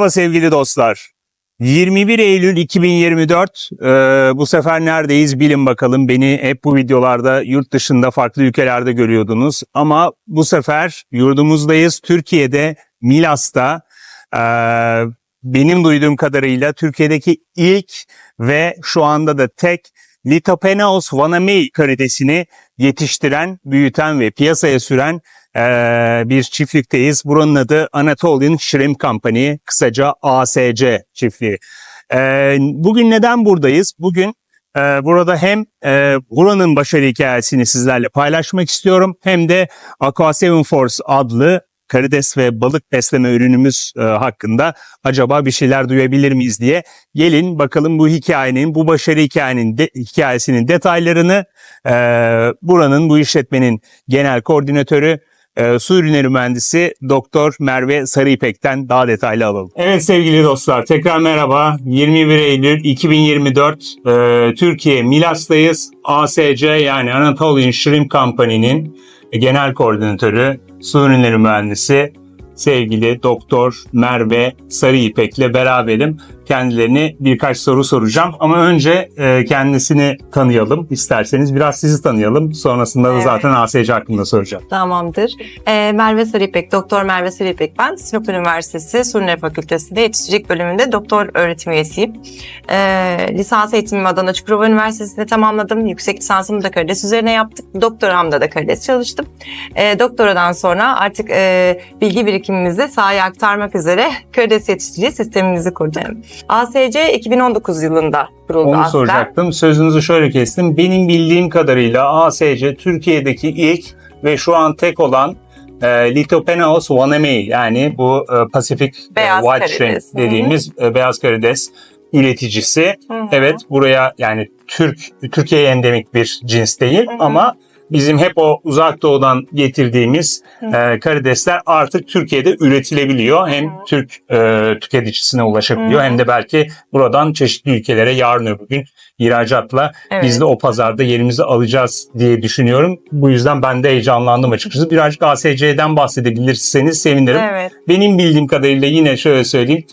Merhaba sevgili dostlar. 21 Eylül 2024 e, bu sefer neredeyiz bilin bakalım. Beni hep bu videolarda yurt dışında farklı ülkelerde görüyordunuz. Ama bu sefer yurdumuzdayız. Türkiye'de Milas'ta e, benim duyduğum kadarıyla Türkiye'deki ilk ve şu anda da tek Lithopenaos vanamei karidesini yetiştiren, büyüten ve piyasaya süren ee, bir çiftlikteyiz. Buranın adı Anatolian Shrimp Company, kısaca ASC çiftliği. Ee, bugün neden buradayız? Bugün e, burada hem e, buranın başarı hikayesini sizlerle paylaşmak istiyorum hem de Aqua Seven Force adlı karides ve balık besleme ürünümüz e, hakkında acaba bir şeyler duyabilir miyiz diye gelin bakalım bu hikayenin, bu başarı hikayenin de, hikayesinin detaylarını buranın bu işletmenin genel koordinatörü e, su ürünleri mühendisi Doktor Merve Sarıipek'ten daha detaylı alalım. Evet sevgili dostlar tekrar merhaba. 21 Eylül 2024 e, Türkiye Milas'tayız. ASC yani Anatolian Shrimp Company'nin genel koordinatörü, su ürünleri mühendisi sevgili Doktor Merve Sarıipek'le beraberim. Kendilerine birkaç soru soracağım ama önce e, kendisini tanıyalım isterseniz. Biraz sizi tanıyalım. Sonrasında da Evet. zaten ASC hakkında soracağım. Tamamdır. Ee, Merve Sarıpek, Doktor Merve Sarıpek ben. Sinop Üniversitesi Surner Fakültesi'nde yetiştirici bölümünde doktor öğretim üyesiyim. Ee, lisans eğitimimi Adana Çukurova Üniversitesi'nde tamamladım. Yüksek lisansımı da karides üzerine yaptık. Doktoramda da karides çalıştım. Ee, doktoradan sonra artık e, bilgi birikimimizi sahaya aktarmak üzere karides yetiştirici sistemimizi kurduk. ASC 2019 yılında kuruldu Onu aslında. soracaktım. Sözünüzü şöyle kestim. Benim bildiğim kadarıyla ASC Türkiye'deki ilk ve şu an tek olan e, Lithopenaos vanamei yani bu e, Pacific e, Beyaz White karides. Shrimp dediğimiz e, beyaz karides üreticisi. Hı hı. Evet buraya yani Türk Türkiye'ye endemik bir cins değil Hı hı. ama bizim hep o uzak doğudan getirdiğimiz e, karidesler artık Türkiye'de üretilebiliyor. Hem. Türk e, tüketicisine ulaşabiliyor hem de belki buradan çeşitli ülkelere yarın öbür gün ihracatla Evet. biz de o pazarda yerimizi alacağız diye düşünüyorum. Bu yüzden ben de heyecanlandım açıkçası. Birazcık ASC'den bahsedebilirseniz sevinirim. Evet. Benim bildiğim kadarıyla yine şöyle söyleyeyim.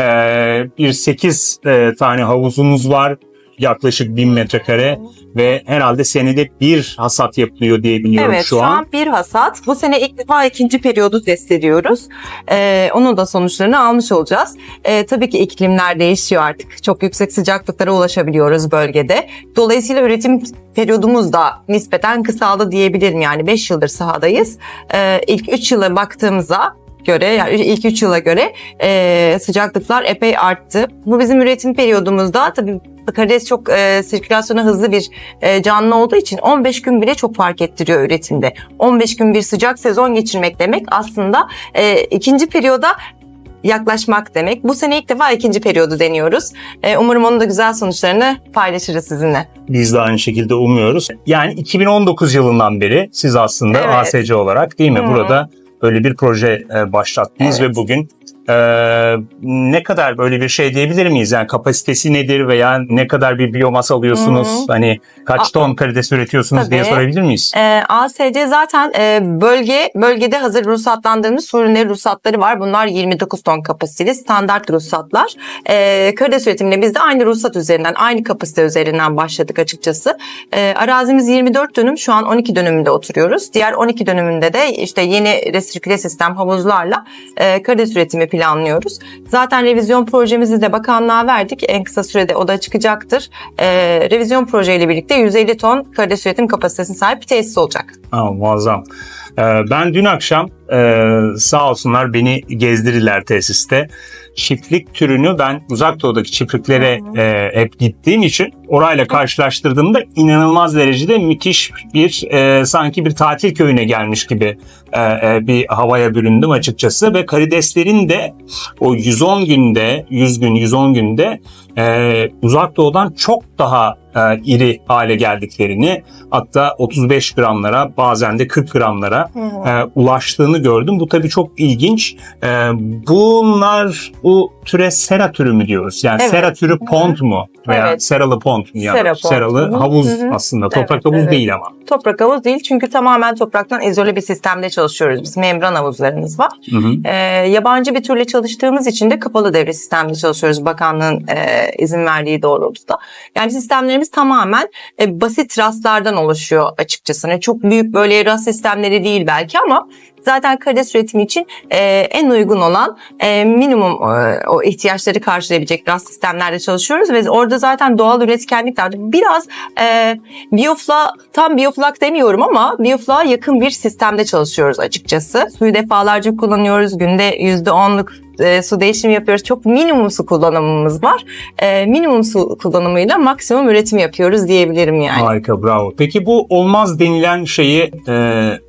Ee, bir 8 tane havuzunuz var. Yaklaşık 1000 metrekare ve herhalde senede bir hasat yapılıyor diye biliyorum Evet şu an. bir hasat. Bu sene ilk defa ikinci periyodu test ediyoruz. Ee, onun da sonuçlarını almış olacağız. Ee, tabii ki iklimler değişiyor artık. Çok yüksek sıcaklıklara ulaşabiliyoruz bölgede. Dolayısıyla üretim periyodumuz da nispeten kısaldı diyebilirim. Yani 5 yıldır sahadayız. Ee, ilk 3 yıla baktığımızda göre yani ilk 3 yıla göre e, sıcaklıklar epey arttı. Bu bizim üretim periyodumuzda tabii karides çok e, sirkülasyona hızlı bir e, canlı olduğu için 15 gün bile çok fark ettiriyor üretimde. 15 gün bir sıcak sezon geçirmek demek aslında e, ikinci periyoda yaklaşmak demek. Bu sene ilk defa ikinci periyodu deniyoruz. E, umarım onun da güzel sonuçlarını paylaşırız sizinle. Biz de aynı şekilde umuyoruz. Yani 2019 yılından beri siz aslında Evet. ASC olarak değil mi Hı. burada böyle bir proje e, başlattınız Evet. ve bugün e, ne kadar böyle bir şey diyebilir miyiz? Yani kapasitesi nedir veya ne kadar bir biyomasa alıyorsunuz? Hı. Hani kaç ton karides üretiyorsunuz diye Tabii. sorabilir miyiz? E, ASC zaten e, bölge bölgede hazır ruhsatlandığımız su ürünleri ruhsatları var. Bunlar 29 ton kapasiteli standart ruhsatlar. E, karides üretimine biz de aynı ruhsat üzerinden, aynı kapasite üzerinden başladık açıkçası. E, arazimiz 24 dönüm, şu an 12 dönümünde oturuyoruz. Diğer 12 dönümünde de işte yeni resirküle sistem havuzlarla e, karides üretimi planlıyoruz. Zaten revizyon projemizi de bakanlığa verdik. En kısa sürede o da çıkacaktır. E, revizyon projeyle birlikte 150 ton karides üretim kapasitesine sahip bir tesis olacak. Ha, muazzam. Ee, ben dün akşam e, sağ olsunlar beni gezdirirler tesiste. Çiftlik türünü ben uzak doğudaki çiftliklere e, hep gittiğim için orayla karşılaştırdığımda inanılmaz derecede müthiş bir e, sanki bir tatil köyüne gelmiş gibi e, e, bir havaya büründüm açıkçası. Ve karideslerin de o 110 günde 100 gün 110 günde e, uzak doğudan çok daha e, iri hale geldiklerini hatta 35 gramlara bazen de 40 gramlara e, ulaştığını gördüm. Bu tabii çok ilginç. E, bunlar bu türe sera türü mü diyoruz? Yani Evet. sera türü pond mu? Veya Evet. seralı pond mu? Yani Sera pond. Seralı havuz Hı hı. aslında. Toprak Evet, havuz evet. değil ama. Toprak havuz değil çünkü tamamen topraktan izole bir sistemde çalışıyoruz. Biz membran havuzlarımız var. Hı hı. Ee, yabancı bir türle çalıştığımız için de kapalı devre sistemde çalışıyoruz bakanlığın e, izin verdiği doğrultuda. Yani sistemlerimiz tamamen e, basit rastlardan oluşuyor açıkçası. Yani çok büyük böyle rast sistemleri değil belki ama zaten karides üretimi için e, en uygun olan e, minimum e, o ihtiyaçları karşılayabilecek rast sistemlerde çalışıyoruz ve orada zaten doğal üretkenlik var. Biraz e, biyofla tam biyoflak demiyorum ama biyoflağa yakın bir sistemde çalışıyoruz açıkçası. Suyu defalarca kullanıyoruz. Günde %10'luk e, su değişimi yapıyoruz. Çok minimum su kullanımımız var. E, minimum su kullanımıyla maksimum üretim yapıyoruz diyebilirim yani. Harika bravo. Peki bu olmaz denilen şeyi e,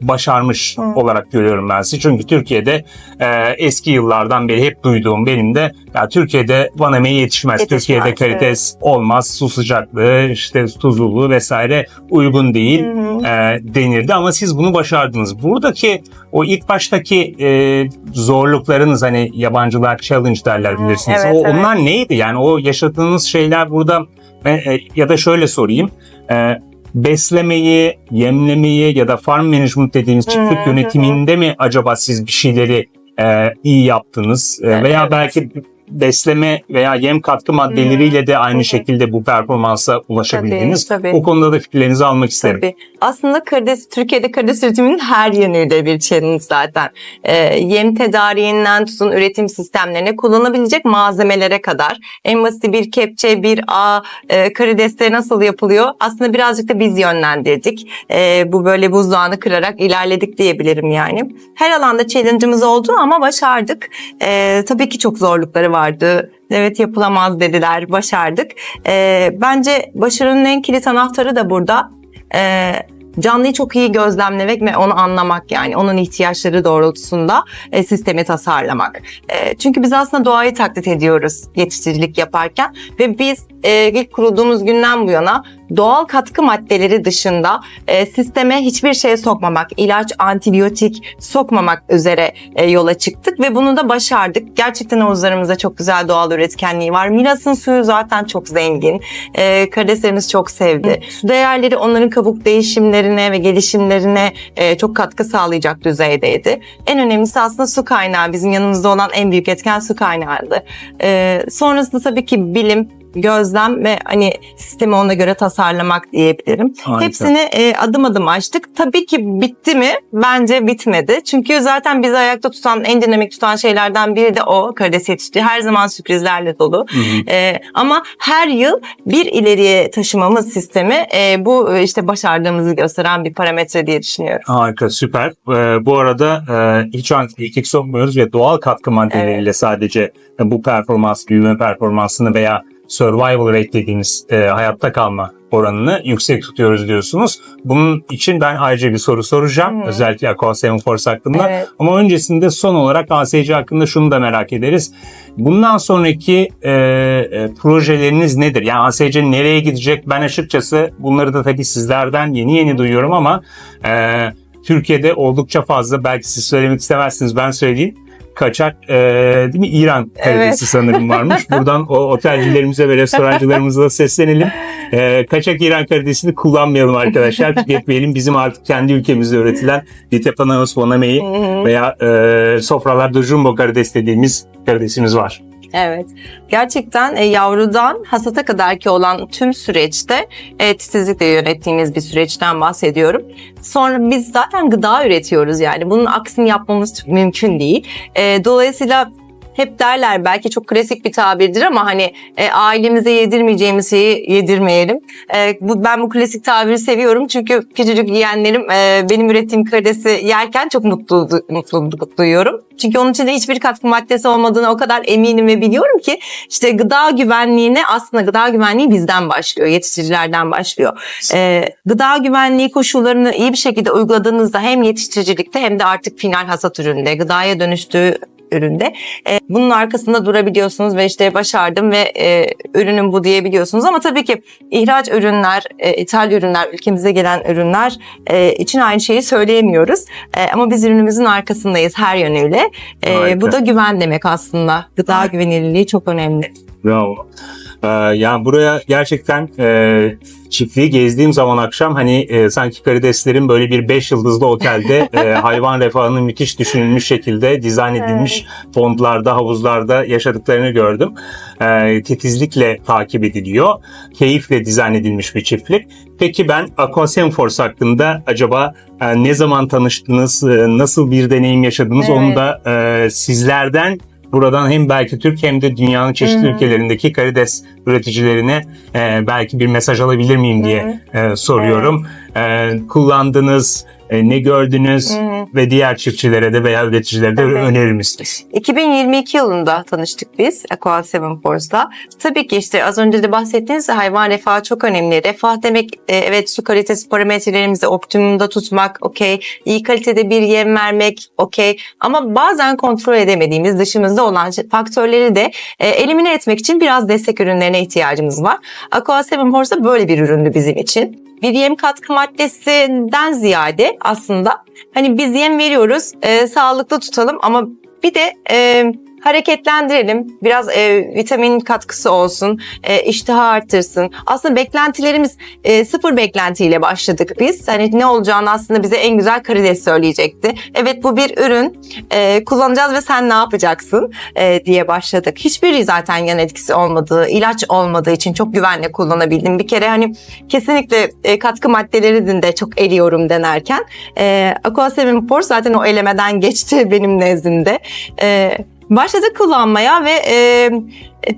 başarmış Hı. olarak görüyorum ben sizi. Çünkü Türkiye'de e, eski yıllardan beri hep duyduğum benim de ya Türkiye'de van emeği yetişmez. Yetişmez, Türkiye'de karides olmaz. Su sıcaklığı işte tuzluluğu vesaire uygun değil Hı hı. e, denirdi ama siz bunu başardınız. Buradaki o ilk baştaki e, zorluklarınız hani yabancılar challenge derler bilirsiniz. evet, o, evet. onlar neydi? Yani o yaşadığınız şeyler burada e, e, ya da şöyle sorayım. E, beslemeyi, yemlemeyi ya da farm management dediğimiz çiftlik yönetiminde mi acaba siz bir şeyleri iyi yaptınız? Veya belki besleme veya yem katkı maddeleriyle de aynı hı. şekilde bu performansa ulaşabildiniz. Tabii, tabii. O konuda da fikirlerinizi almak isterim. Tabii. Aslında karides, Türkiye'de karides üretiminin her yönüyle bir challenge zaten. Ee, yem tedariğinden tutun üretim sistemlerine kullanabilecek malzemelere kadar. En basit bir kepçe, bir ağ, e, karideste nasıl yapılıyor? Aslında birazcık da biz yönlendirdik. E, bu böyle buzdağını kırarak ilerledik diyebilirim yani. Her alanda challenge'ımız oldu ama başardık. E, tabii ki çok zorlukları vardı. Evet yapılamaz dediler, başardık. E, bence başarının en kilit anahtarı da burada e, canlıyı çok iyi gözlemlemek ve onu anlamak yani onun ihtiyaçları doğrultusunda e, sistemi tasarlamak. E, çünkü biz aslında doğayı taklit ediyoruz yetiştiricilik yaparken ve biz e, ilk kurulduğumuz günden bu yana doğal katkı maddeleri dışında e, sisteme hiçbir şey sokmamak, ilaç, antibiyotik sokmamak üzere e, yola çıktık ve bunu da başardık. Gerçekten havuzlarımızda çok güzel doğal üretkenliği var. Milas'ın suyu zaten çok zengin. E, karideslerimiz çok sevdi. Su değerleri onların kabuk değişimlerine ve gelişimlerine e, çok katkı sağlayacak düzeydeydi. En önemlisi aslında su kaynağı. Bizim yanımızda olan en büyük etken su kaynağıydı. E, sonrasında tabii ki bilim, gözlem ve hani sistemi ona göre tasarlamak diyebilirim. Harika. Hepsini e, adım adım açtık. Tabii ki bitti mi? Bence bitmedi. Çünkü zaten bizi ayakta tutan, en dinamik tutan şeylerden biri de o karides yetiştirici. Her zaman sürprizlerle dolu. Hı hı. E, ama her yıl bir ileriye taşımamız sistemi e, bu e, işte başardığımızı gösteren bir parametre diye düşünüyorum. Harika, süper. Ee, bu arada e, hiç antibiyotik sokmuyoruz ve doğal katkı maddeleriyle sadece e, bu performans, büyüme performansını veya survival rate dediğimiz e, hayatta kalma oranını yüksek tutuyoruz diyorsunuz. Bunun için ben ayrıca bir soru soracağım. Hı. Özellikle Aqua Force hakkında. Evet. Ama öncesinde son olarak ASC hakkında şunu da merak ederiz. Bundan sonraki e, e, projeleriniz nedir? Yani ASC nereye gidecek? Ben açıkçası bunları da tabii sizlerden yeni yeni duyuyorum ama e, Türkiye'de oldukça fazla belki siz söylemek istemezsiniz ben söyleyeyim. Kaçak e, değil mi İran karidesi Evet. sanırım varmış. Buradan o otelcilerimize ve restorancılarımıza da seslenelim. E, kaçak İran karidesini kullanmayalım arkadaşlar. Tüketmeyelim. Bizim artık kendi ülkemizde üretilen Ditepanos Boname'yi veya e, sofralarda jumbo karides dediğimiz karidesimiz var. Evet. Gerçekten e, yavrudan hasata kadar ki olan tüm süreçte e, titizlikle yönettiğimiz bir süreçten bahsediyorum. Sonra biz zaten gıda üretiyoruz yani. Bunun aksini yapmamız mümkün değil. E, dolayısıyla hep derler belki çok klasik bir tabirdir ama hani e, ailemize yedirmeyeceğimiz şeyi yedirmeyelim. E, bu ben bu klasik tabiri seviyorum çünkü küçücük yeğenlerim e, benim ürettiğim karidesi yerken çok mutlu mutluluk duyuyorum. Çünkü onun içinde hiçbir katkı maddesi olmadığına o kadar eminim ve biliyorum ki işte gıda güvenliğine aslında gıda güvenliği bizden başlıyor, yetiştiricilerden başlıyor. E, gıda güvenliği koşullarını iyi bir şekilde uyguladığınızda hem yetiştiricilikte hem de artık final hasat üründe gıdaya dönüştüğü üründe. E, bunun arkasında durabiliyorsunuz ve işte başardım ve e, ürünüm bu diyebiliyorsunuz ama tabii ki ihraç ürünler, e, ithal ürünler, ülkemize gelen ürünler e, için aynı şeyi söyleyemiyoruz. E, ama biz ürünümüzün arkasındayız her yönüyle. E, Harika. bu da güven demek aslında. Gıda güvenilirliği çok önemli. Bravo. Ee, yani buraya gerçekten e, çiftliği gezdiğim zaman akşam hani e, sanki karideslerin böyle bir 5 yıldızlı otelde e, hayvan refahının müthiş düşünülmüş şekilde dizayn edilmiş fondlarda, havuzlarda yaşadıklarını gördüm. E, titizlikle takip ediliyor. Keyifle dizayn edilmiş bir çiftlik. Peki ben Aquasem Force hakkında acaba e, ne zaman tanıştınız, e, nasıl bir deneyim yaşadınız onu Evet. da e, sizlerden buradan hem belki Türk hem de dünyanın çeşitli hı. ülkelerindeki karides üreticilerine e, belki bir mesaj alabilir miyim diye e, soruyorum. E, kullandınız, e, ne gördünüz Hı hı. ve diğer çiftçilere de veya üreticilere de Evet. önerir misiniz? 2022 yılında tanıştık biz Aqua Seven Force'da. Tabii ki işte az önce de bahsettiğiniz hayvan refahı çok önemli. Refah demek e, evet su kalitesi parametrelerimizi optimumda tutmak okey. İyi kalitede bir yem vermek okey. Ama bazen kontrol edemediğimiz dışımızda olan faktörleri de e, elimine etmek için biraz destek ürünlerine ihtiyacımız var. Aqua Seven Force da böyle bir üründü bizim için. Bir yem katkı maddesinden ziyade aslında hani biz yem veriyoruz e, sağlıklı tutalım ama bir de e, hareketlendirelim. Biraz e, vitamin katkısı olsun. E, iştahı artırsın. Aslında beklentilerimiz e, sıfır beklentiyle başladık biz. Hani ne olacağını aslında bize en güzel karides söyleyecekti. Evet bu bir ürün. E, kullanacağız ve sen ne yapacaksın e, diye başladık. Hiçbir zaten yan etkisi olmadığı, ilaç olmadığı için çok güvenle kullanabildim. Bir kere hani kesinlikle e, katkı maddeleri de çok eliyorum denerken. E, Aquasemin Force zaten o elemeden geçti benim nezdimde. E, başladık kullanmaya ve e,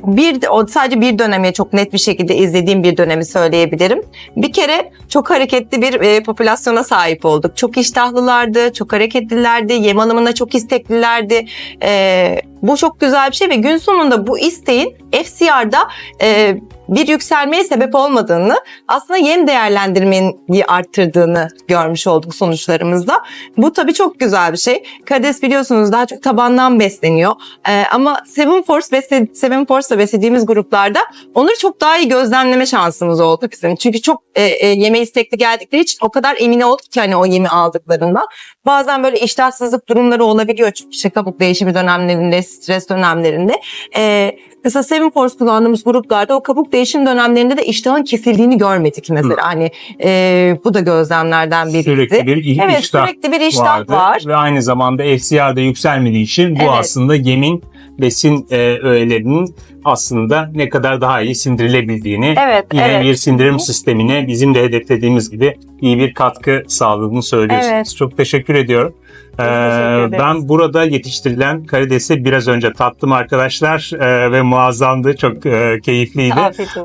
bir sadece bir dönemi çok net bir şekilde izlediğim bir dönemi söyleyebilirim. Bir kere çok hareketli bir e, popülasyona sahip olduk. Çok iştahlılardı, çok hareketlilerdi, yem alımına çok isteklilerdi. E, bu çok güzel bir şey ve gün sonunda bu isteğin FCR'da e, bir yükselmeye sebep olmadığını, aslında yem değerlendirmeyi arttırdığını görmüş olduk sonuçlarımızda. Bu tabii çok güzel bir şey. Karides biliyorsunuz daha çok tabandan besleniyor. Ee, ama Seven Force besle, Seven Force'la beslediğimiz gruplarda onları çok daha iyi gözlemleme şansımız oldu bizim. Çünkü çok e, e, yeme istekli geldikleri için o kadar emin olduk ki hani o yemi aldıklarından. Bazen böyle iştahsızlık durumları olabiliyor çünkü işte kabuk değişimi dönemlerinde, stres dönemlerinde. Ee, mesela Seven Force kullandığımız gruplarda o kabuk değişim dönemlerinde de iştahın kesildiğini görmedik mesela. Hani e, bu da gözlemlerden biriydi. Sürekli bir Evet iştah sürekli bir iştah vardı var. ve aynı zamanda FCR'da yükselmediği için bu Evet. aslında yemin besin e, öğelerinin aslında ne kadar daha iyi sindirilebildiğini Evet, yine evet. bir sindirim sistemine bizim de hedeflediğimiz gibi iyi bir katkı sağladığını söylüyorsunuz. Evet. Çok teşekkür ediyorum. Ee, ben burada yetiştirilen karidesi biraz önce tattım arkadaşlar ee, ve muazzamdı, çok e, keyifliydi.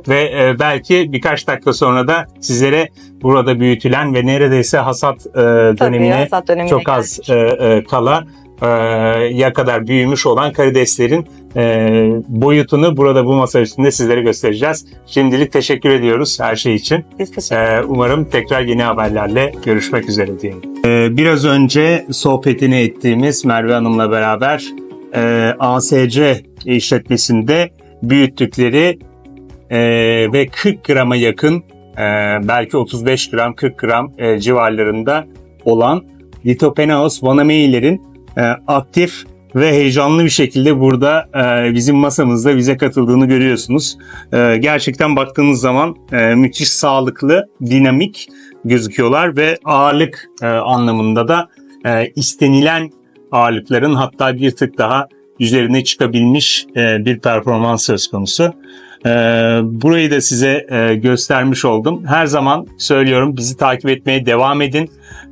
Ve e, belki birkaç dakika sonra da sizlere burada büyütülen ve neredeyse hasat e, Tabii, dönemine hasat dönemine çok az e, e, kala ya kadar büyümüş olan karideslerin e, boyutunu burada bu masa üstünde sizlere göstereceğiz. Şimdilik teşekkür ediyoruz her şey için. Biz teşekkür Ee, umarım tekrar yeni haberlerle görüşmek üzere diyeyim. Ee, biraz önce sohbetini ettiğimiz Merve Hanım'la beraber e, ASC işletmesinde büyüttükleri e, ve 40 grama yakın e, belki 35 gram 40 gram e, civarlarında olan Litopenaos vanameilerin e, aktif ve heyecanlı bir şekilde burada e, bizim masamızda bize katıldığını görüyorsunuz. E, gerçekten baktığınız zaman e, müthiş sağlıklı, dinamik gözüküyorlar ve ağırlık e, anlamında da e, istenilen ağırlıkların hatta bir tık daha üzerine çıkabilmiş e, bir performans söz konusu. E, burayı da size e, göstermiş oldum. Her zaman söylüyorum bizi takip etmeye devam edin.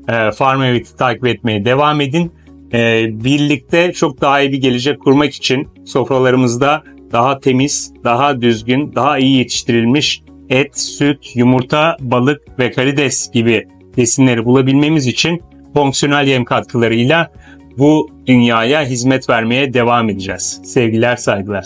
E, Farm takip etmeye devam edin. E, birlikte çok daha iyi bir gelecek kurmak için sofralarımızda daha temiz, daha düzgün, daha iyi yetiştirilmiş et, süt, yumurta, balık ve karides gibi besinleri bulabilmemiz için fonksiyonel yem katkılarıyla bu dünyaya hizmet vermeye devam edeceğiz. Sevgiler, saygılar.